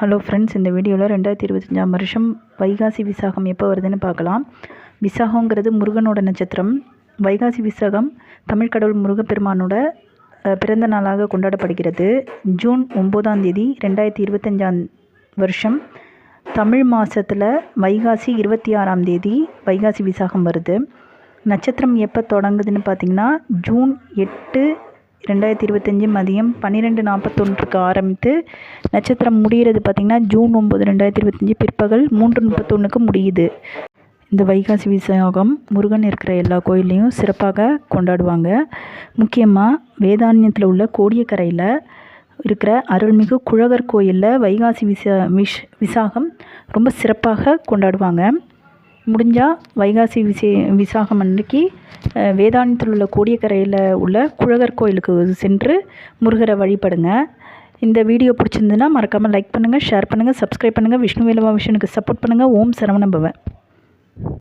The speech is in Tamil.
ஹலோ ஃப்ரெண்ட்ஸ் இந்த வீடியோவில் ரெண்டாயிரத்தி இருபத்தஞ்சாம் வருஷம் வைகாசி விசாகம் எப்போ வருதுன்னு பார்க்கலாம். விசாகங்கிறது முருகனோட நட்சத்திரம். வைகாசி விசாகம் தமிழ் கடவுள் முருகப்பெருமானோட பிறந்த நாளாக கொண்டாடப்படுகிறது. ஜூன் ஒம்போதாம் தேதி ரெண்டாயிரத்தி இருபத்தஞ்சாம் வருஷம் தமிழ் மாதத்தில் வைகாசி இருபத்தி ஆறாம் தேதி வைகாசி விசாகம் வருது. நட்சத்திரம் எப்போ தொடங்குதுன்னு பார்த்தீங்கன்னா ஜூன் எட்டு ரெண்டாயிரத்தி இருபத்தஞ்சி மதியம் பன்னிரெண்டு நாற்பத்தொன்றுக்கு ஆரம்பித்து நட்சத்திரம் முடிகிறது பார்த்திங்கன்னா ஜூன் ஒம்பது ரெண்டாயிரத்தி இருபத்தஞ்சி பிற்பகல் மூன்று முப்பத்தொன்றுக்கு முடியுது. இந்த வைகாசி விசாகம் முருகன் இருக்கிற எல்லா கோயில்லையும் சிறப்பாக கொண்டாடுவாங்க. முக்கியமாக வேதாரண்யத்தில் உள்ள கோடியக்கரையில் இருக்கிற அருள்மிகு குழகர் கோயிலில் வைகாசி விசா விஷ் விசாகம் ரொம்ப சிறப்பாக கொண்டாடுவாங்க. முடிஞ்சால் வைகாசி விசே விசாகம் அன்னைக்கு வேதாந்தத்தில் உள்ள கோடியக்கரையில் உள்ள குழகர் கோயிலுக்கு சென்று முருகரை வழிபடுங்க. இந்த வீடியோ பிடிச்சிருந்துன்னா மறக்காமல் லைக் பண்ணுங்கள் ஷேர் பண்ணுங்கள் சப்ஸ்கிரைப் பண்ணுங்கள் விஷ்ணு வேலவா விஷனுக்கு சப்போர்ட் பண்ணுங்கள் ஓம் சரவண பவன்